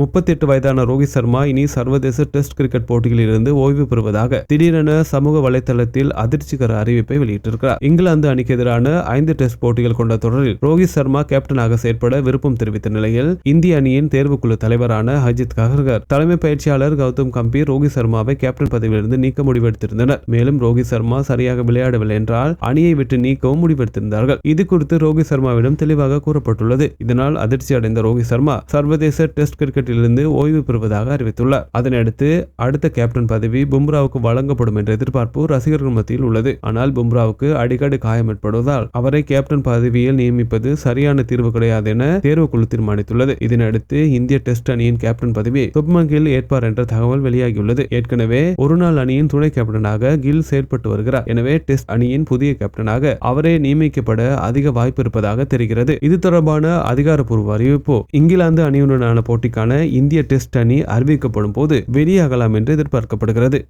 முப்பத்தி எட்டு வயதான ரோஹித் சர்மா இனி சர்வதேச டெஸ்ட் கிரிக்கெட் போட்டிகளிலிருந்து ஓய்வு பெறுவதாக திடீரென சமூக வலைதளத்தில் அதிர்ச்சிகர அறிவிப்பை வெளியிட்டிருக்கிறார். இங்கிலாந்து அணிக்கு எதிரான ஐந்து டெஸ்ட் போட்டிகள் கொண்ட தொடரில் ரோஹித் சர்மா கேப்டனாக செயற்பட விருப்பம் தெரிவித்த நிலையில் இந்திய அணியின் தேர்வுக்குழு தலைவரான அஜித் ககர்கர் தலைமை பயிற்சியாளர் கௌதம் கம்பீர் ரோஹித் சர்மாவை கேப்டன் பதவியிலிருந்து நீக்க முடிவெடுத்திருந்தனர். மேலும் ரோஹித் சர்மா சரியாக விளையாடவில்லை என்றால் அணியை விட்டு நீக்கவும் முடிவெடுத்திருந்தார்கள். இது குறித்து ரோஹித் சர்மாவிடம் தெளிவாக கூறப்பட்டுள்ளது. இதனால் அதிர்ச்சி அடைந்த ரோஹித் சர்மா சர்வதேச டெஸ்ட் கிரிக்கெட் கிரிக்கெட்டிலிருந்து ஓய்வு பெறுவதாக அறிவித்துள்ளார். அதனையடுத்து அடுத்த கேப்டன் பதவி பும்ராவுக்கு வழங்கப்படும் என்ற எதிர்பார்ப்பு ரசிகர்கள் மத்தியில் உள்ளது. ஆனால் பும்ராவுக்கு அடிக்கடி காயம் ஏற்படுவதால் அவரை கேப்டன் பதவியில் நியமிப்பது சரியான தீர்வு கிடையாது என தேர்வுக்குழு தீர்மானித்துள்ளது. இதனையடுத்து இந்திய டெஸ்ட் அணியின் கேப்டன் பதவி சுப்மன் கில் ஏற்பார் என்ற தகவல் வெளியாகியுள்ளது. ஏற்கனவே ஒருநாள் அணியின் துணை கேப்டனாக கில் செயல்பட்டு வருகிறார். எனவே டெஸ்ட் அணியின் புதிய கேப்டனாக அவரே நியமிக்கப்பட அதிக வாய்ப்பு இருப்பதாக தெரிகிறது. இது தொடர்பான அதிகாரப்பூர்வ அறிவிப்பு. இங்கிலாந்து அணியுடனான போட்டிக்கான இந்திய டெஸ்ட் அணி அறிவிக்கப்படும் போது வெளியாகலாம் என்று எதிர்பார்க்கப்படுகிறது.